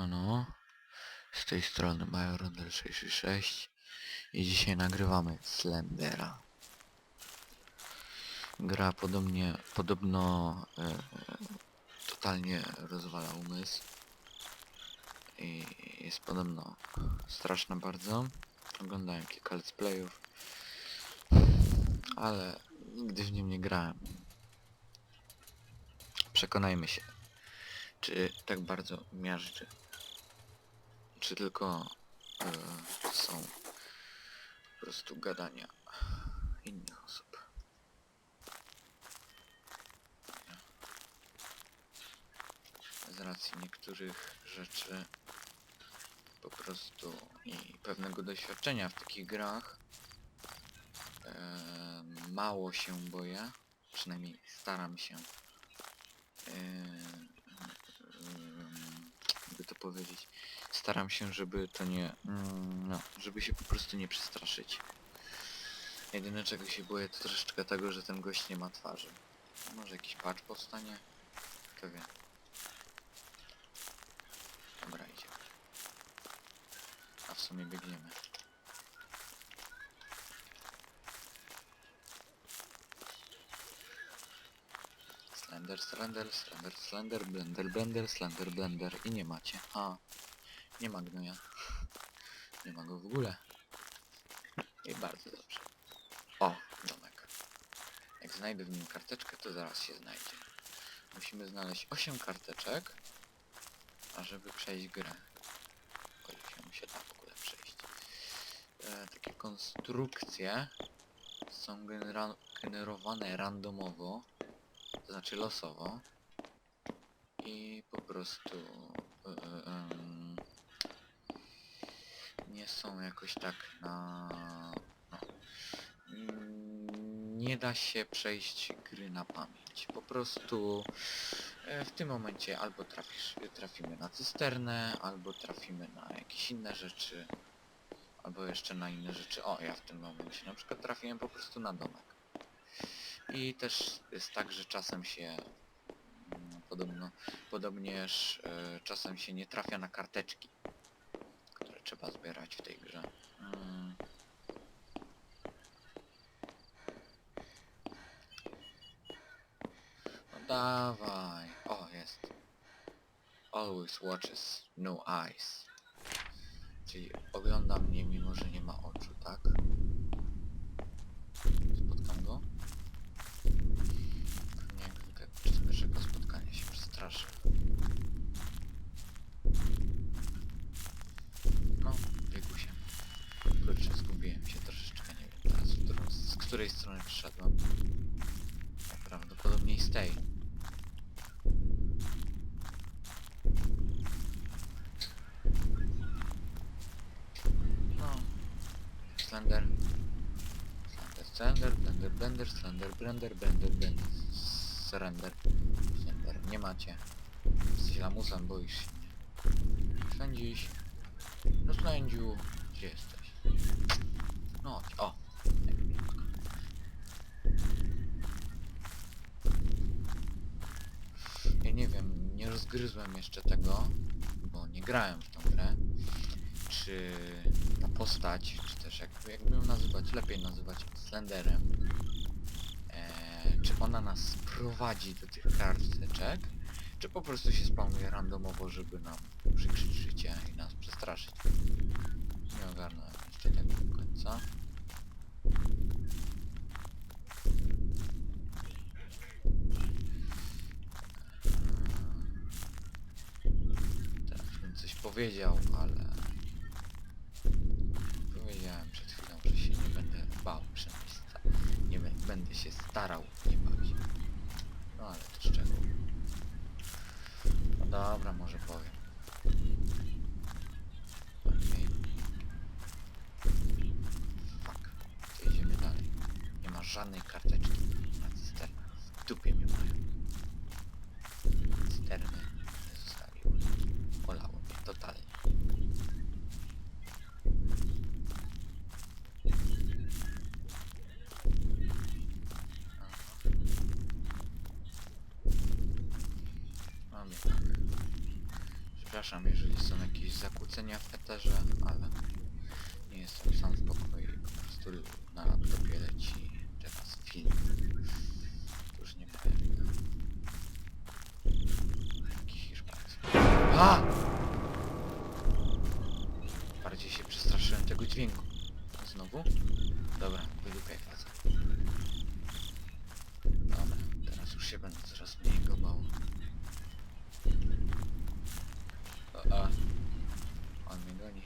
Ano, z tej strony Majorondel 666 i dzisiaj nagrywamy Slendera. Gra podobnie, podobno e, totalnie rozwala umysł i jest podobno straszna bardzo. Oglądałem kilka let's playów, ale nigdy w nim nie grałem. Przekonajmy się, czy tak bardzo miażdży czy tylko e, to są po prostu gadania innych osób. Z racji niektórych rzeczy po prostu i pewnego doświadczenia w takich grach e, mało się boję, przynajmniej staram się e, em, jakby to powiedzieć staram się, żeby to nie, mm, no, żeby się po prostu nie przestraszyć. Jedyne czego się boję to troszeczkę tego, że ten gość nie ma twarzy. Może jakiś patch powstanie? Kto wie. Dobra, idziemy. A w sumie biegniemy. Slender, slender, slender, slender, blender, blender, slender, blender i nie macie. A, nie ma gnoja. Nie ma go w ogóle. I bardzo dobrze. O, domek. Jak znajdę w nim karteczkę, to zaraz się znajdzie. Musimy znaleźć 8 karteczek, ażeby przejść grę. O, się da w ogóle przejść. E, takie konstrukcje są genera generowane randomowo, to znaczy losowo. I po prostu e, e, są jakoś tak na... No, nie da się przejść gry na pamięć. Po prostu e, w tym momencie albo trafisz, trafimy na cysternę, albo trafimy na jakieś inne rzeczy, albo jeszcze na inne rzeczy. O, ja w tym momencie na przykład trafiłem po prostu na domek. I też jest tak, że czasem się mm, podobno, podobnież e, czasem się nie trafia na karteczki, które trzeba zbierać w tej grze. Mm. No dawaj. O, jest. Always watches, no eyes. Czyli ogląda mnie mimo, że nie ma oczu, tak? Spotkam go? Nie, jak zwykle podczas pierwszego spotkania się przestraszę. No, biegł się. Kurczę, zgubiłem się troszeczkę, nie wiem teraz, w którą, z której strony przyszedłem. Prawdopodobnie z tej. No. Slender. Slender, Slender, Blender, Slender, Blender, Blender, Blender, Surrender. Slender, nie macie. Jesteś lamusem, boisz się mnie. Slędziś. No Slędziu, gdzie jesteś? No, o. jak miłutko. Ja nie rozgryzłem jeszcze tego, bo nie grałem w tą grę. Czy ta postać, czy też jakby, jakby ją nazywać, lepiej nazywać Slenderem, e, czy ona nas prowadzi do tych karteczek, czy po prostu się spawnuje randomowo, żeby nam przykrzyć życie i nas przestraszyć. Nie ogarnąłem jeszcze tego do końca. Teraz bym coś powiedział, ale... Powiedziałem przed chwilą, że się nie będę bał, przynajmniej nie bę- będę się starał nie bać. No ale to z czego? No dobra, może powiem. Okej. Fuck. Idziemy dalej. Nie ma żadnej karteczki na cysternach. W dupie mnie mają. Cysterny nie zostawiły. Bolało mnie totalnie. Mam je tak. Żeby Przepraszam, jeżeli są jakieś zakłócenia w eterze, ale nie jestem sam w pokoju po prostu na laptopie leci teraz film. Już nie ma Jaki hiszpański. A! Bardziej się przestraszyłem tego dźwięku. Znowu? Dobra, wydupiaj facet. Dobra, teraz już się będę coraz mniej go bał. O, a. On mnie goni.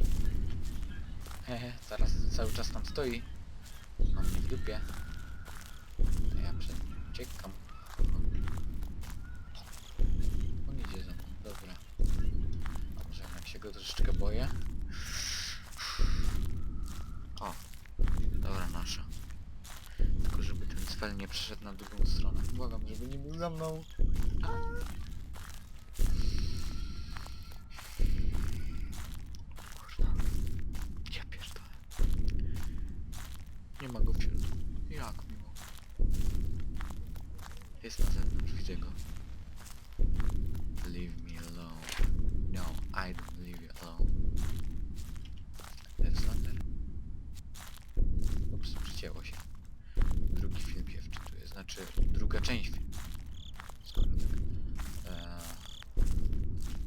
Hehe, zaraz cały czas tam stoi. Mam mnie w dupie. To ja uciekam. On idzie za mną, dobra. Może jednak się go troszeczkę boję? O, dobra nasza. Tylko żeby ten cwel nie przeszedł na drugą stronę. Błagam, żeby nie był za mną. Ja pierdolę. Nie ma go w środku. Jak miło. Jest na zewnątrz, widzę go. Leave me alone. No, I don't leave you alone. That's not that. Ups, przycięło się. Drugi film się wczytuje, znaczy druga część. Eee,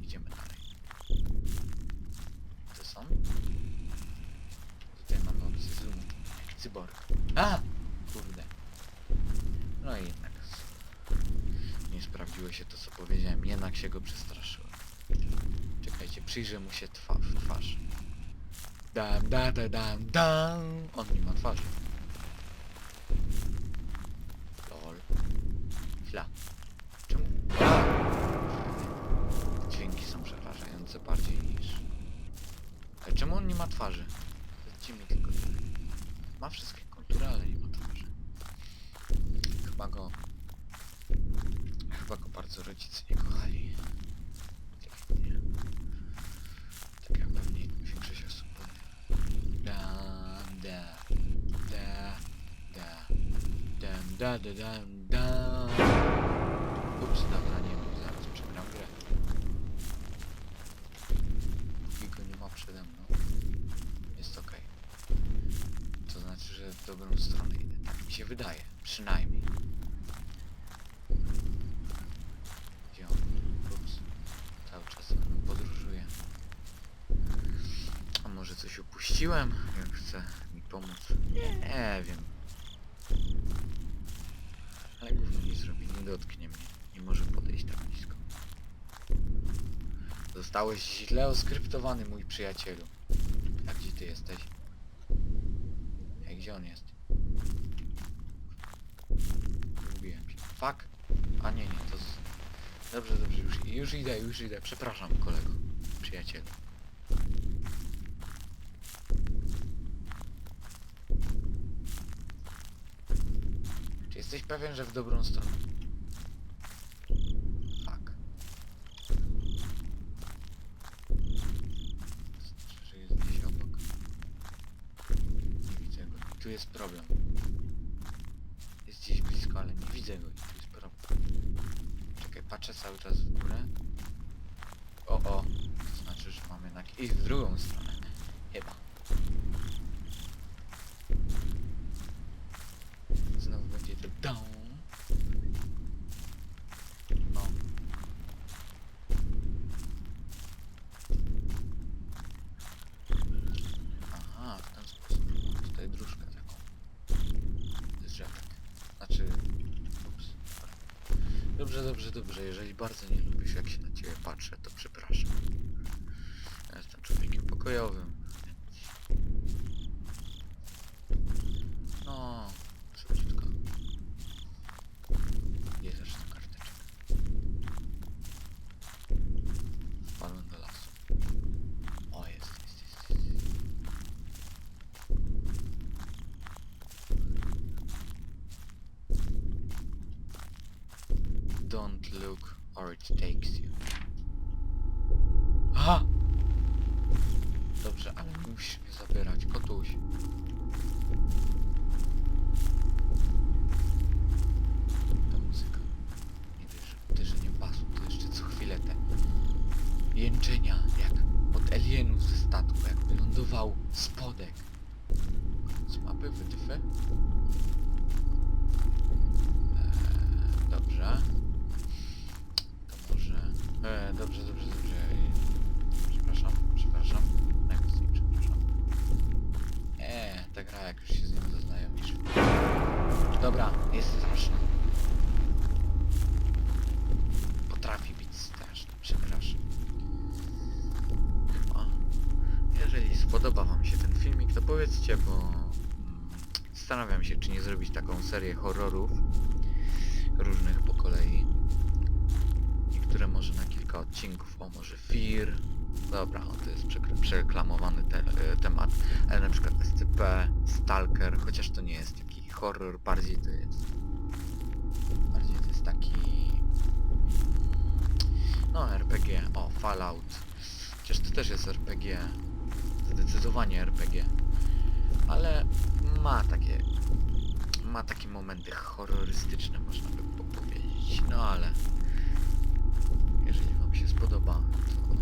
idziemy dalej. To są? Tutaj mamy opcję zoomu. Jak cyborg. A! Kurde. No i jednak. Nie sprawdziło się to co powiedziałem, jednak się go przestraszyłem. Czekajcie, przyjrzę mu się twa w twarz. Dam, da, da, dam, dam. On nie ma twarzy. Lol. Chwila. Czemu? A! Dźwięki są przerażające bardziej niż... Ale czemu on nie ma twarzy? Powiedzcie tylko. Ma wszystkie kontury, ale nie ma twarzy. Chyba go... Chyba go bardzo rodzice nie kochali. Tak jak mnie. Tak większość osób powie. Da, da, da, da, da, da, da. Ups, dobra, nie wiem, zaraz przegram grę. Póki go nie ma przede mną, jest okej. To znaczy, że w dobrą stronę idę. Tak mi się wydaje, przynajmniej. Gdzie on? Cały czas podróżuję. A może coś upuściłem? Jak chce mi pomóc? Nie wiem. Ale gówno nie zrobi, nie dotknie mnie. Nie może podejść tak blisko. Zostałeś źle oskryptowany, mój przyjacielu. A gdzie ty jesteś? Gdzie on jest? Zgubiłem się. Fuck! A nie, nie, to... Z... Dobrze, dobrze, już, już idę, już idę. Przepraszam, kolego. Przyjacielu. Czy jesteś pewien, że w dobrą stronę? Fuck. Znaczy, że jest gdzieś obok. Nie widzę go. I tu jest problem. Jest gdzieś blisko, ale nie widzę go i tu jest problem. Czekaj, patrzę cały czas w górę. O, o. To znaczy, że mam jednak iść w drugą stronę. Chyba. Znowu będzie to down. No. Aha, w ten sposób. Mam tutaj dróżkę taką. Z drzewek. Znaczy... Ups. dobra. Dobrze, dobrze, dobrze. Jeżeli bardzo nie lubisz jak się na ciebie patrzę, to przepraszam. Ja jestem człowiekiem pokojowym. No, szybciutko. Bierzesz tę karteczkę. Wpadłem do lasu. O, jest, jest, jest, jest. Don't look or it takes you. Aha! Dobrze, ale musisz mnie zabierać, kotuś. Się, czy nie zrobić taką serię horrorów różnych po kolei. Niektóre może na kilka odcinków, o może Fear. Dobra, o, to jest przereklamowany te, e, temat, ale na przykład SCP, Stalker, chociaż to nie jest taki horror, bardziej to jest bardziej to jest taki no RPG, o Fallout chociaż to też jest RPG zdecydowanie RPG ale ma takie ma takie momenty horrorystyczne można by po- powiedzieć. No ale jeżeli wam się spodoba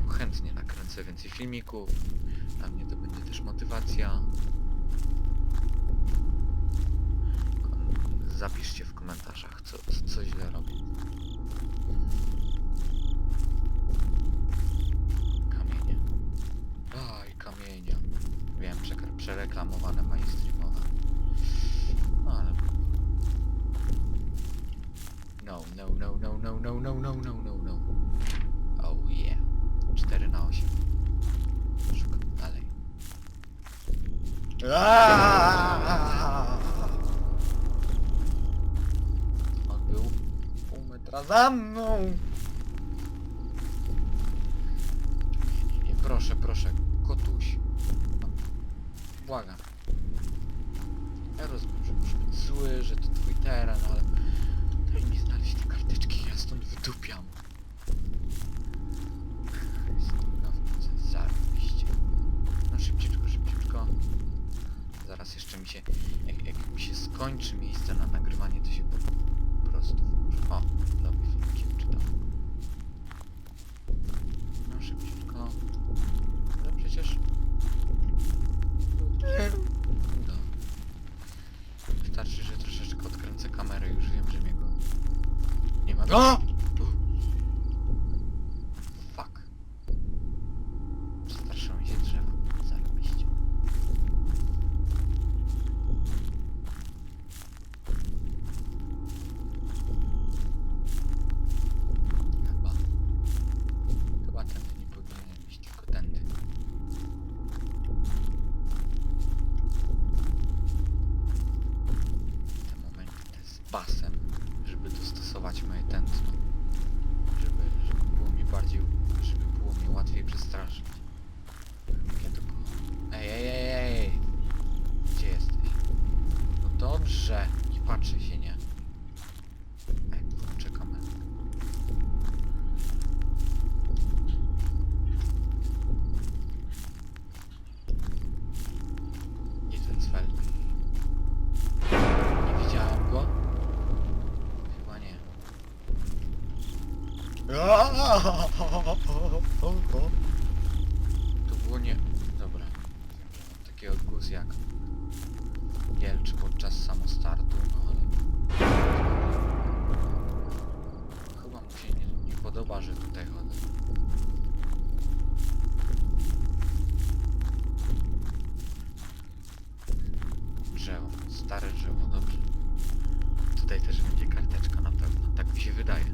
to chętnie nakręcę więcej filmików. Dla mnie to będzie też motywacja. Zapiszcie w komentarzach co, co, co źle robię przereklamowane mainstreamowe. No ale... No, no, no, no, no, no, no, no, no, no, no. Oh yeah. 4 na 8. Szukam dalej. Aaaa! On był pół metra za mną! Błagam. Ja rozumiem, że muszę być zły, że to twój teren, ale Quand To było nie... Dobra. Wiem, że mam taki odgłos jak Jelcz podczas samostartu, no ale... Chyba mu się nie, nie podoba, że tutaj chodzę. Drzewo, stare drzewo, dobrze. Tutaj też będzie karteczka na pewno, tak mi się wydaje.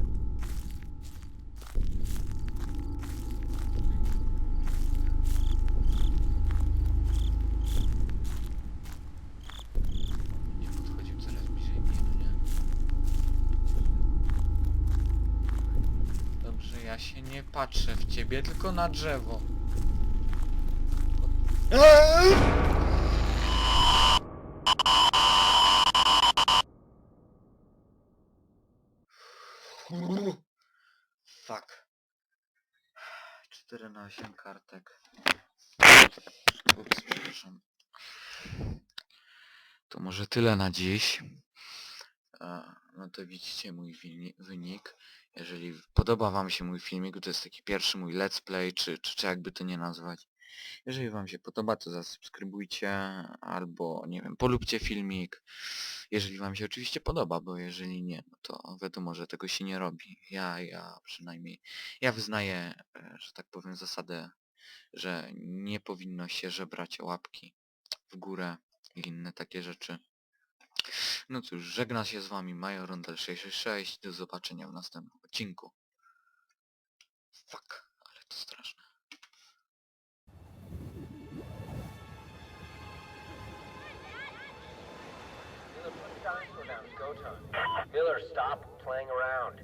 Nie podchodził coraz bliżej mnie, no nie? Dobrze, ja się nie patrzę w ciebie, tylko na drzewo. Eee! Fuck. 4 na 8 kartek. Ups, przepraszam. To może tyle na dziś. No to widzicie mój wynik. Jeżeli podoba wam się mój filmik, to jest taki pierwszy mój let's play, czy, czy, czy jakby to nie nazwać. Jeżeli wam się podoba, to zasubskrybujcie albo, nie wiem, polubcie filmik. Jeżeli wam się oczywiście podoba, bo jeżeli nie, no to wiadomo, że tego się nie robi. Ja, ja przynajmniej, ja wyznaję, e, że tak powiem, zasadę, że nie powinno się żebrać o łapki w górę i inne takie rzeczy. No cóż, żegna się z wami Major Rondel 666, do zobaczenia w następnym odcinku. Fuck, ale to straszne. Miller, stop playing around.